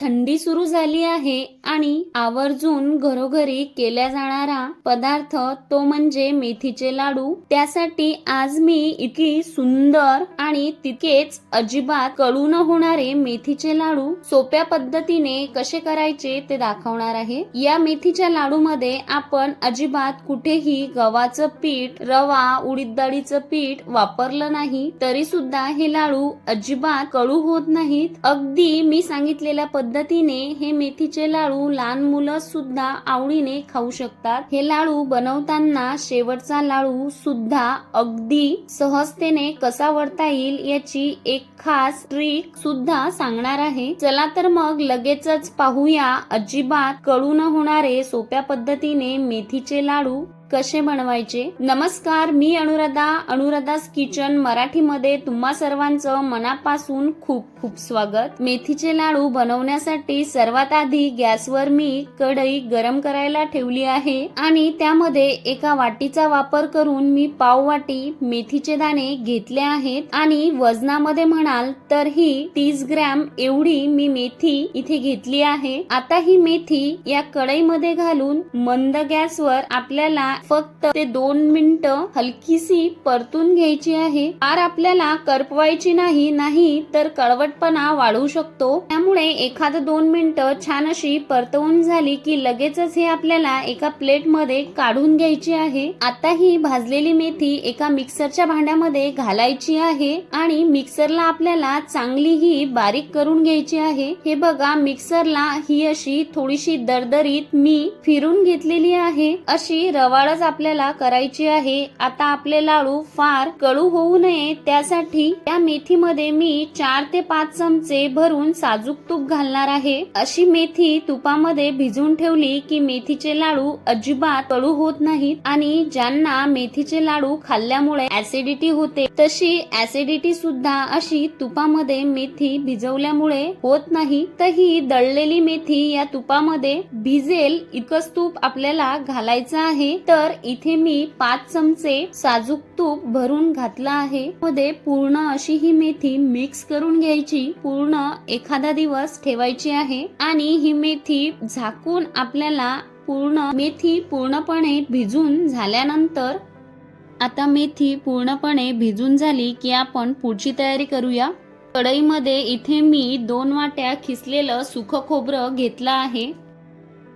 थंडी सुरू झाली आहे आणि आवर्जून घरोघरी केल्या जाणारा पदार्थ तो म्हणजे मेथीचे लाडू. त्यासाठी आज मी इतकी सुंदर आणि तितकेच अजिबात कळू न होणारे मेथीचे लाडू सोप्या पद्धतीने कसे करायचे ते दाखवणार आहे. या मेथीच्या लाडू मध्ये आपण अजिबात कुठेही गव्हाचं पीठ रवा उडीद डाळीचं पीठ वापरलं नाही तरी सुद्धा हे लाडू अजिबात कळू होत नाहीत. अगदी मी सांगितलेल्या पद्धतीने हे मेथीचे लाडू लहान मुलं सुद्धा आवडीने खाऊ शकतात. हे लाडू बनवताना शेवटचा लाडू सुद्धा अगदी सहजतेने कसा वळता येईल याची एक खास ट्रिक सुद्धा सांगणार आहे. चला तर मग लगेचच पाहूया अजिबात कडू न होणारे सोप्या पद्धतीने मेथीचे लाडू. कसे बनवायचे? नमस्कार मी अनुराधा अनुराधास किचन मराठीमध्ये तुम्हा सर्वांचं मनापासून खूप खूप स्वागत. मेथीचे लाडू बनवण्यासाठी सर्वात आधी गॅसवर मी कढई गरम करायला ठेवली आहे आणि त्यामध्ये एका वाटीचा वापर करून मी पाव वाटी मेथीचे दाणे घेतले आहेत आणि वजनामध्ये म्हणाल तर ही तीस ग्रॅम एवढी मी मेथी इथे घेतली आहे. आता ही मेथी या कढईमध्ये घालून मंद गॅसवर आपल्याला फक्त ते दोन मिनिटं हलकीशी परतून घ्यायची आहे. फार आपल्याला करपवायची नाही नाही तर कळवटपणा वाढू शकतो. त्यामुळे एखाद दोन मिनिटं छान अशी परतवून झाली की लगेचच हे आपल्याला एका प्लेटमध्ये काढून घ्यायची आहे. आता ही भाजलेली मेथी एका मिक्सरच्या भांड्यामध्ये घालायची आहे आणि मिक्सरला आपल्याला चांगली ही बारीक करून घ्यायची आहे. हे बघा मिक्सरला ही अशी थोडीशी दरदरीत मी फिरून घेतलेली आहे. अशी रवाळ रवाळच आपल्याला करायची आहे. आता आपले लाडू फार कळू होऊ नये. त्यासाठी त्या मेथीमध्ये मी चार ते पाच चमचे भरून साजूक तूप घालणार आहे. अशी मेथी तुपामध्ये भिजवून ठेवली की मेथीचे लाडू अजिबात कडू होत नाहीत आणि ज्यांना मेथीचे लाडू खाल्ल्यामुळे ऍसिडिटी होते तशी ऍसिडिटी सुद्धा अशी तुपामध्ये मेथी भिजवल्यामुळे होत नाही. तर ही दळलेली मेथी या तुपामध्ये भिजेल इतकंच तूप आपल्याला घालायचं आहे. तर तर इथे मी पाच चमचे साजूक तूप भरून घातला आहे. मध्ये पूर्ण अशी ही मेथी मिक्स करून घ्यायची. पूर्ण एखादा दिवस ठेवायची आहे. आणि ही मेथी झाकून आपल्याला पूर्ण मेथी पूर्णपणे भिजून झाल्यानंतर आता मेथी पूर्णपणे भिजून झाली की आपण पुढची तयारी करूया. कढईमध्ये इथे मी दोन वाट्या खिसलेलं सुखं खोबरं घेतलं आहे.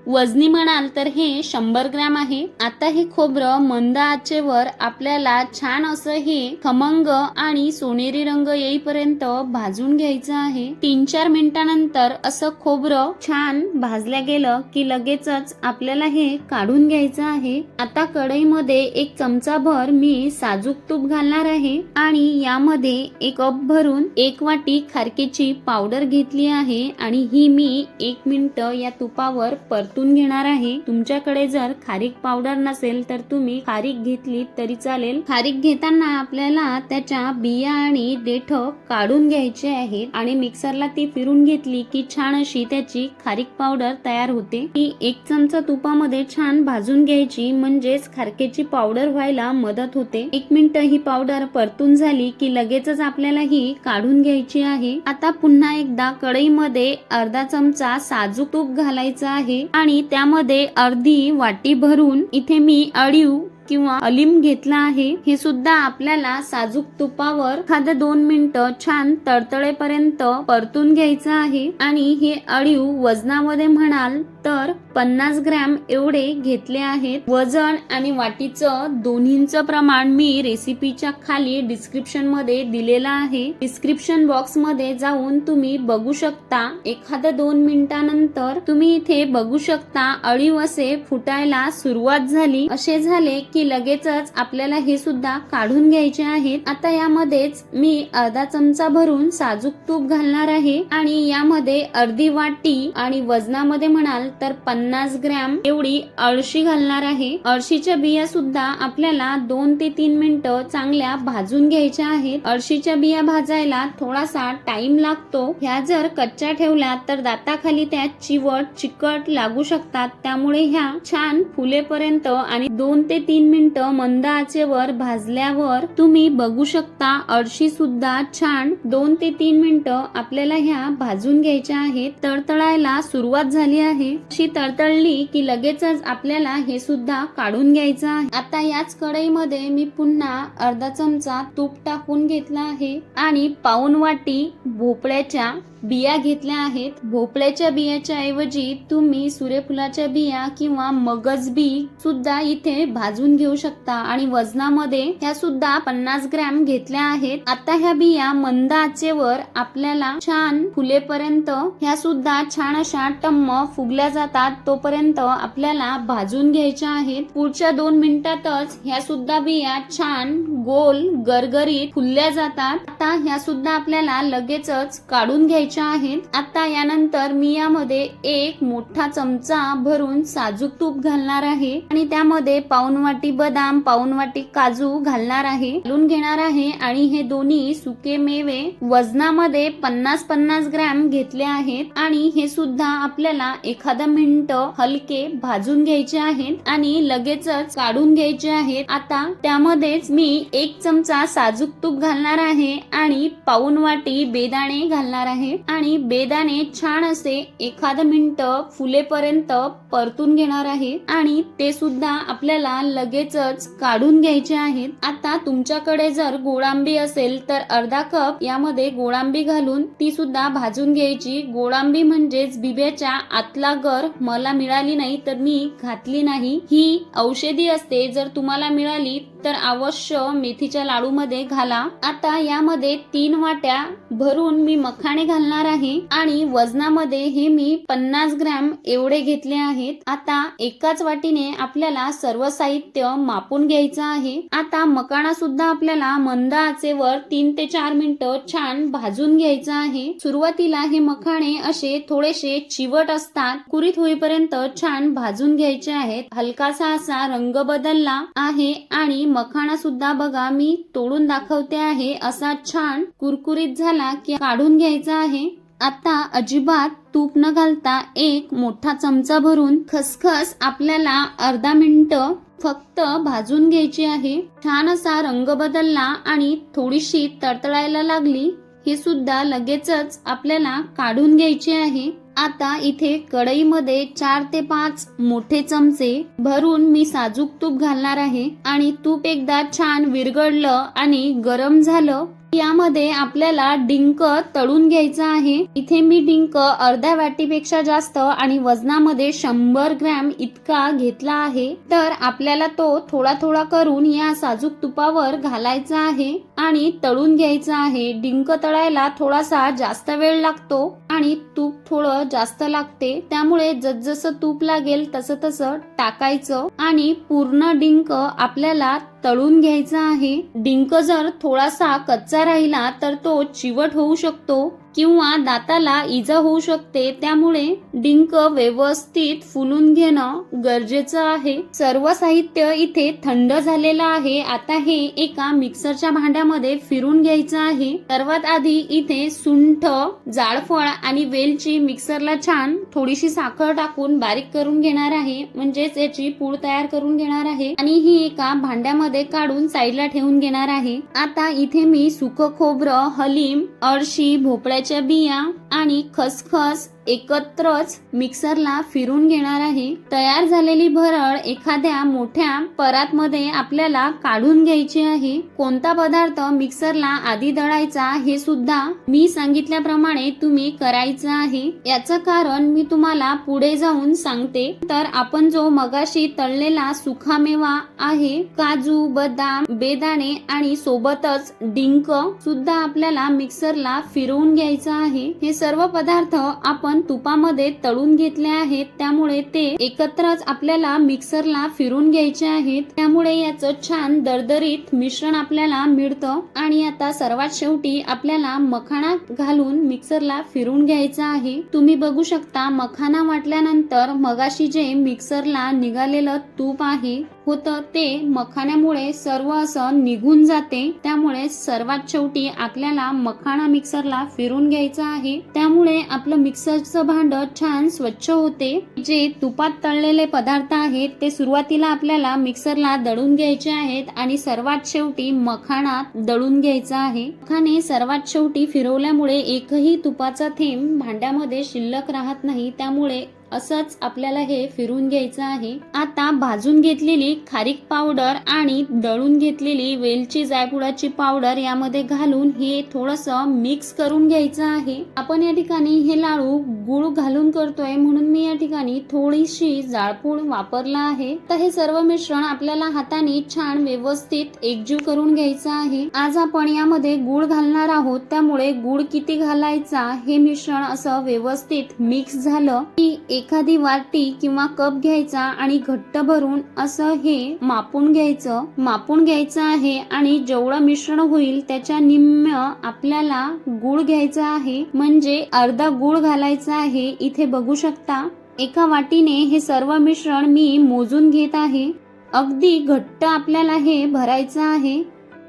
वजनी म्हणाल तर हे शंभर ग्रॅम आहे. आता हे खोबरं मंद आचेवर आपल्याला छान असं हे खमंग आणि सोनेरी रंग येईपर्यंत भाजून घ्यायचं आहे. तीन चार मिनिटानंतर असं खोबरं छान भाजल्या गेलं की लगेचच आपल्याला हे काढून घ्यायचं आहे. आता कढईमध्ये एक चमचा भर मी साजूक तूप घालणार आहे आणि यामध्ये एक कप भरून एक वाटी खारकेची पावडर घेतली आहे आणि ही मी एक मिनिट या तुपावर परतून घेणार आहे. तुमच्याकडे जर खारीक पावडर नसेल तर तुम्ही खारीक घेतली तरी चालेल. खारीक घेताना आपल्याला त्याच्या बिया आणि देठ काढून घ्यायचे आहेत. आणि मिक्सरला ती फिरून घेतली की छान अशी त्याची खारीक पावडर तयार होते. ही एक चमचा तुपामध्ये छान भाजून घ्यायची. म्हणजेच खारकेची पावडर व्हायला मदत होते. एक मिनिट ही पावडर परतून झाली की लगेचच आपल्याला ही काढून घ्यायची आहे. आता पुन्हा एकदा कढईमध्ये अर्धा चमचा साजूक तूप घालायचं आहे. आणि त्यामध्ये अर्धी वाटी भरून इथे मी अळीव किंवा अलिम घेतला आहे हे सुद्धा आपल्याला साजूक तुपावर एखाद दोन मिनिटं छान तळतळेपर्यंत परतून घ्यायचं आहे. आणि हे अळीव वजनामध्ये म्हणाल तर पन्नास ग्रॅम एवढे घेतले आहेत. वजन आणि वाटीचं दोन्हींचं प्रमाण मी रेसिपीच्या खाली डिस्क्रिप्शनमध्ये दिलेलं आहे. डिस्क्रिप्शन बॉक्समध्ये जाऊन तुम्ही बघू शकता. एखाद्या दोन मिनिटानंतर तुम्ही इथे बघू शकता अळीव असे फुटायला सुरुवात झाली. असे झाले की लगेचच आपल्याला हे सुद्धा काढून घ्यायचे आहेत. आता यामध्येच मी अर्धा चमचा भरून साजूक तूप घालणार आहे आणि यामध्ये अर्धी वाटी आणि वजनामध्ये म्हणाल तर पन्नास ग्रॅम एवढी अळशी घालणार आहे. अळशीच्या बिया सुद्धा आपल्याला दोन ते तीन मिनिटं चांगल्या भाजून घ्यायच्या आहेत. अळशीच्या बिया भाजायला थोडासा टाइम लागतो. ह्या जर कच्च्या ठेवल्या तर दाताखाली त्या चिवट चिकट लागू शकतात. त्यामुळे ह्या छान फुलेपर्यंत आणि दोन ते तीन तीन मिनिटं मंद आचेवर भाजल्यावर तुम्ही बघू शकता अडशी सुद्धा छान दोन ते तीन मिनिटं आपल्याला ह्या भाजून घ्यायच्या आहेत. तळतळायला सुरुवात झाली आहे. अशी तळतळली की लगेचच आपल्याला हे सुद्धा काढून घ्यायचं आहे. आता याच कढईमध्ये मी पुन्हा अर्धा चमचा तूप टाकून घेतला आहे. आणि पाऊन वाटी भोपळ्याच्या बिया घेतल्या आहेत. भोपळ्याच्या बियाच्या ऐवजी तुम्ही सूर्यफुलाच्या बिया किंवा मगज बी सुद्धा इथे भाजून घेऊ शकता. आणि वजनामध्ये ह्या सुद्धा पन्नास ग्रॅम घेतल्या आहेत. आता ह्या बिया मंद आचेवर आपल्याला छान फुलेपर्यंत ह्या सुद्धा छान अशा टम्म फुगल्या जातात. तोपर्यंत आपल्याला भाजून घ्यायच्या आहेत. पुढच्या दोन मिनिटातच ह्या सुद्धा बिया छान गोल गरगरीत फुलल्या जातात. आता ह्या सुद्धा आपल्याला लगेचच काढून घ्यायच्या आहेत. आता यानंतर मी यामध्ये एक मोठा चमचा भरून साजूक तूप घालणार आहे. आणि त्यामध्ये पाऊन वाटी बदाम पाऊन वाटी काजू घालणार आहे. घालून घेणार आहे. आणि हे दोन्ही सुके मेवे वजनामध्ये पन्नास पन्नास ग्रॅम घेतले आहेत. आणि हे सुद्धा आपल्याला एखादा मिनिट हलके भाजून घ्यायचे आहेत. आणि लगेचच काढून घ्यायचे आहेत. आता त्यामध्येच मी एक चमचा साजूक तूप घालणार आहे. आणि पाऊन वाटी बेदाणे घालणार आहे. आणि बेदाणे छान असे एखाद मिनिट फुलेपर्यंत परतून घेणार आहे. आणि ते सुद्धा आपल्याला लगेचच काढून घ्यायचे आहेत. आता तुमच्याकडे जर गोळांबी असेल तर अर्धा कप यामध्ये गोळांबी घालून ती सुद्धा भाजून घ्यायची. गोळांबी म्हणजेच बिब्याच्या आतला गर मला मिळाली नाही तर मी घातली नाही. ही औषधी असते. जर तुम्हाला मिळाली तर अवश्य मेथीच्या लाडू मध्ये घाला. आता यामध्ये तीन वाट्या भरून मी मखाणे घालणार आहे आणि वजनामध्ये हे मी पन्नास ग्रॅम एवढे घेतले आहेत. आता एकाच वाटीने आपल्याला सर्व साहित्य मापून घ्यायचं आहे. आता मकाणा सुद्धा आपल्याला मंद आचेवर तीन ते चार मिनिटं छान भाजून घ्यायचं आहे. सुरुवातीला हे मखाणे असे थोडेसे चिवट असतात. कुरीत होईपर्यंत छान भाजून घ्यायचे आहेत. हलकासा असा रंग बदलला आहे आणि मखाणा सुद्धा बघा मी तोडून दाखवते आहे. असा छान कुरकुरीत झाला की काढून घ्यायचा आहे. आता अजिबात तूप न घालता एक मोठा चमचा भरून खसखस आपल्याला अर्धा मिनिट फक्त भाजून घ्यायची आहे. छान असा रंग बदलला आणि थोडीशी तडतडायला लागली. हे सुद्धा लगेचच आपल्याला काढून घ्यायचे आहे. आता इथे कढईमध्ये चार ते पाच मोठे चमचे भरून मी साजूक तूप घालणार आहे आणि तूप एकदा छान विरगडलं आणि गरम झालं यामध्ये आपल्याला डिंक तळून घ्यायचा आहे. इथे मी डिंक अर्ध्या वाटीपेक्षा जास्त आणि वजनामध्ये शंभर ग्रॅम इतका घेतला आहे. तर आपल्याला तो थोडा थोडा करून या साजूक तुपावर घालायचा आहे आणि तळून घ्यायचा आहे. डिंक तळायला थोडासा जास्त वेळ लागतो. आणि तूप थोडं जास्त लागते. त्यामुळे जसजसं तूप लागेल तसं तसं टाकायचं आणि पूर्ण डिंक आपल्याला तळून घ्यायचा आहे. डिंक जर थोडासा कच्चा राहिला तर तो चिवट होऊ शकतो. किंवा दाताला इजा होऊ शकते त्यामुळे डिंक व्यवस्थित फुलून घेणं गरजेचं आहे. सर्व साहित्य इथे थंड झालेलं आहे. आता हे एका मिक्सरच्या भांड्यामध्ये फिरून घ्यायचं आहे. सर्वात आधी इथे सुंठ जाळफळ आणि वेलची मिक्सरला छान थोडीशी साखर टाकून बारीक करून घेणार आहे. म्हणजेच याची पूड तयार करून घेणार आहे. आणि ही एका भांड्यामध्ये काढून साईडला ठेवून घेणार आहे. आता इथे मी सुक खोबरं हलीम अळशी भोपळ्याच्या बिया आणि खसखस एकत्रच मिक्सरला फिरून घेणार आहे. तयार झालेली भरड एखाद्या मोठ्या परातमध्ये आपल्याला काढून घ्यायची आहे. कोणता पदार्थ मिक्सरला आधी दळायचा हे सुद्धा मी सांगितल्याप्रमाणे तुम्ही करायचं आहे. याचं कारण मी तुम्हाला पुढे जाऊन सांगते. तर आपण जो मगाशी तळलेला सुखामेवा आहे काजू बदाम बेदाणे आणि सोबतच डिंक सुद्धा आपल्याला मिक्सरला फिरवून घ्यायचं आहे. हे सर्व पदार्थ आपण तुपामध्ये तळून घेतले आहेत त्यामुळे ते एकत्रच आपल्याला मिक्सरला फिरून घ्यायचे आहेत. त्यामुळे याचं छान दरदरीत मिश्रण आपल्याला मिळतं. आणि आता सर्वात शेवटी आपल्याला मखाणा घालून मिक्सरला फिरून घ्यायचा आहे. तुम्ही बघू शकता मखाना वाटल्यानंतर मगाशी जे मिक्सरला निघालेलं तूप आहे होतं ते मखाण्यामुळे सर्व असं निघून जाते. त्यामुळे सर्वात शेवटी आपल्याला मखाणा मिक्सरला फिरून घ्यायचा आहे. त्यामुळे आपलं मिक्सर मिक्सरचं भांड छान स्वच्छ होते. जे तुपात तळलेले पदार्थ आहेत ते सुरुवातीला आपल्याला मिक्सरला दळून घ्यायचे आहेत आणि सर्वात शेवटी मखाणात दळून घ्यायचा आहे. मखाने सर्वात शेवटी फिरवल्यामुळे एकही तुपाचा थेंब भांड्यामध्ये शिल्लक राहत नाही त्यामुळे असंच आपल्याला हे फिरून घ्यायचं आहे. आता भाजून घेतलेली खारीक पावडर आणि दळून घेतलेली वेलची जायपुडाची पावडर यामध्ये घालून हे थोडस मिक्स करून घ्यायचं आहे. आपण या ठिकाणी हे लाडू गुळ घालून करतोय म्हणून मी या ठिकाणी थोडीशी जाळपूळ वापरला आहे. तर हे सर्व मिश्रण आपल्याला हाताने छान व्यवस्थित एकजीव करून घ्यायचं आहे. आज आपण यामध्ये गुळ घालणार आहोत. त्यामुळे गुळ किती घालायचा हे मिश्रण असं व्यवस्थित मिक्स झालं की एखादी वाटी किंवा कप घ्यायचा आणि घट्ट भरून असं हे मापून घ्यायचं. मापून घ्यायचं आहे आणि जेवढं मिश्रण होईल त्याच्या निम्म आपल्याला गुळ घ्यायचा आहे. म्हणजे अर्धा गुळ घालायचा आहे. इथे बघू शकता एका वाटीने हे सर्व मिश्रण मी मोजून घेत आहे. अगदी घट्ट आपल्याला हे भरायचं आहे.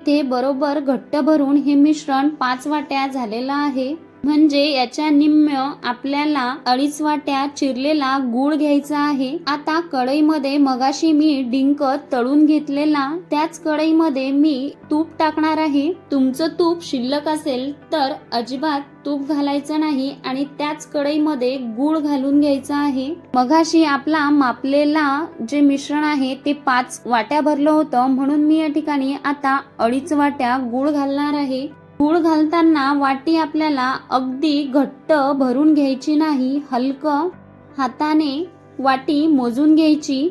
ते बरोबर घट्ट भरून हे मिश्रण पाच वाट्या झालेलं आहे. म्हणजे याच्या निम्म आपल्याला अडीच वाट्या चिरलेला गुळ घ्यायचा आहे. आता कढईमध्ये मगाशी मी डिंक तळून घेतलेला त्याच कढईमध्ये मी तूप टाकणार आहे. तुमचं तूप शिल्लक असेल तर अजिबात तूप घालायचं नाही आणि त्याच कढईमध्ये गुळ घालून घ्यायचा आहे. मगाशी आपला मापलेला जे मिश्रण आहे ते पाच वाट्या भरलं होतं म्हणून मी या ठिकाणी आता अडीच वाट्या गुळ घालणार आहे. गूळ घालताना वाटी आपल्याला अगदी घट्ट भरून घ्यायची नाही. हलकं हाताने वाटी मोजून घ्यायची.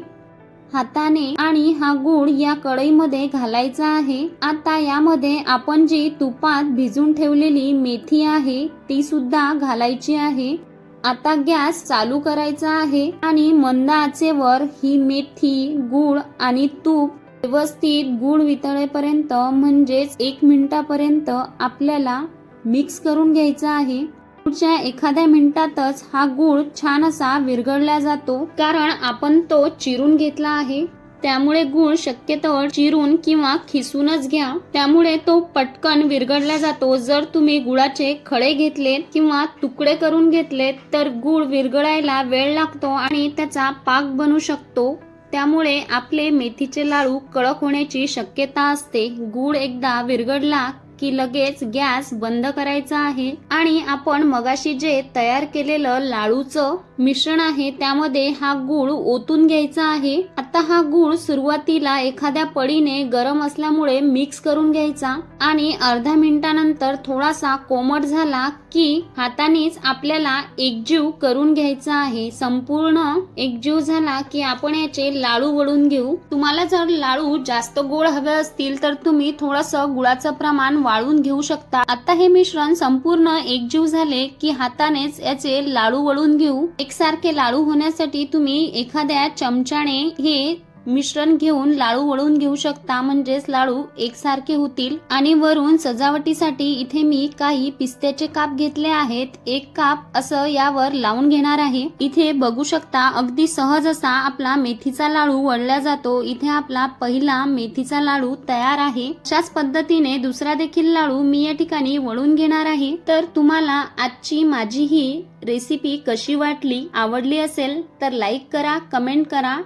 हाताने आणि हा गूळ या कढईमध्ये घालायचा आहे. आता यामध्ये आपण जी तुपात भिजून ठेवलेली मेथी आहे ती सुद्धा घालायची आहे. आता गॅस चालू करायचा आहे आणि मंद आचेवर ही मेथी गूळ आणि तूप व्यवस्थित गुळ वितळेपर्यंत म्हणजेच एक मिनिटापर्यंत आपल्याला मिक्स करून घ्यायचा आहे. पुढच्या एखाद्या मिनिटातच हा गुळ छान असा विरघळला जातो कारण आपण तो चिरून घेतला आहे. त्यामुळे गुळ शक्यतोवर चिरून किंवा खिसूनच घ्या. त्यामुळे तो पटकन विरघळला जातो. जर तुम्ही गुळाचे खडे घेतलेत किंवा तुकडे करून घेतलेत तर गुळ विरघळायला वेळ लागतो आणि त्याचा पाक बनू शकतो. त्यामुळे आपले मेथीचे लाडू कडक होण्याची शक्यता असते. गूळ एकदा विरघडला की लगेच गॅस बंद करायचा आहे आणि आपण मगाशी जे तयार केलेलं लाडूचं मिश्रण आहे त्यामध्ये हा गूळ ओतून घ्यायचा आहे. आता हा गूळ सुरुवातीला एखाद्या पडीने गरम असल्यामुळे मिक्स करून घ्यायचा आणि अर्ध्या मिनिटानंतर थोडासा कोमट झाला की हातानेच आपल्याला एकजीव करून घ्यायचा आहे. संपूर्ण एकजीव झाला की आपण याचे लाडू वळून घेऊ. तुम्हाला जर लाडू जास्त गोड हवे असतील तर तुम्ही थोडस गुळाचं प्रमाण वाळून घेऊ शकता. आता हे मिश्रण संपूर्ण एकजीव झाले की हातानेच याचे लाडू वळून घेऊ. एकसारखे लाडू होण्यासाठी तुम्ही एखाद्या चमच्याने हे मिश्रण घेऊन लाडू वळून घेऊ शकता. म्हणजेच लाडू एकसारखे होतील. आणि वरून सजावटीसाठी इथे मी काही पिस्त्याचे काप घेतले आहेत. एक काप असं यावर लावून घेणार आहे. इथे बघू शकता अगदी सहज असा आपला मेथीचा लाडू वळला जातो. इथे आपला पहिला मेथीचा लाडू तयार आहे. अशाच पद्धतीने दुसरा देखील लाडू मी या ठिकाणी वळून घेणार आहे. तर तुम्हाला आजची माझी ही रेसिपी कशी वाटली आवडली असेल तर लाईक करा कमेंट करा.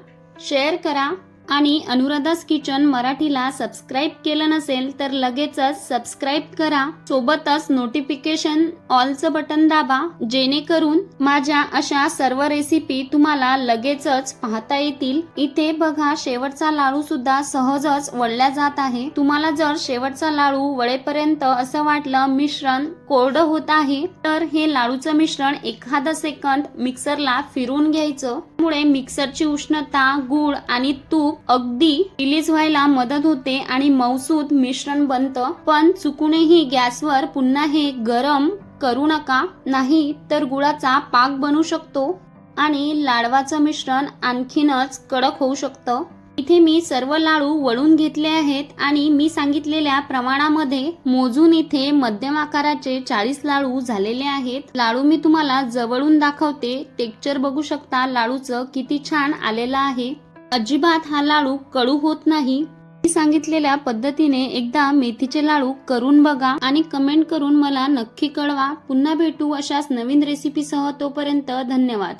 शेअर करा आणि अनुराधास किचन मराठीला सबस्क्राईब केलं नसेल तर लगेचच सबस्क्राईब करा. सोबतच नोटिफिकेशन ऑलचं बटन दाबा जेणेकरून माझ्या अशा सर्व रेसिपी तुम्हाला लगेचच पाहता येतील. इथे बघा शेवटचा लाडू सुद्धा सहजच वळल्या जात आहे. तुम्हाला जर शेवटचा लाडू वळेपर्यंत असं वाटलं मिश्रण कोरडं होत आहे तर हे लाडूचं मिश्रण एखादा सेकंद मिक्सरला फिरून घ्यायचं. त्यामुळे मिक्सरची उष्णता गुळ आणि तूप अगदी रिलीज व्हायला मदत होते आणि मौसूद मिश्रण बनतं पण चुकूनही गॅसवर पुन्हा हे गरम करू नका. नाही तर गुळाचा पाक बनू शकतो आणि लाडवाचं मिश्रण आणखीनच कडक होऊ शकतं. इथे मी सर्व लाडू वळून घेतले आहेत आणि मी सांगितलेल्या प्रमाणामध्ये मोजून इथे मध्यम आकाराचे चाळीस लाडू झालेले आहेत. लाडू मी तुम्हाला जवळून दाखवते. टेक्चर बघू शकता लाडूचं किती छान आलेलं आहे. अजिबात हा लाडू कडू होत नाही. मी सांगितलेल्या पद्धतीने एकदा मेथीचे लाडू करून बघा आणि कमेंट करून मला नक्की कळवा. पुन्हा भेटू अशाच नवीन रेसिपीसह तोपर्यंत धन्यवाद.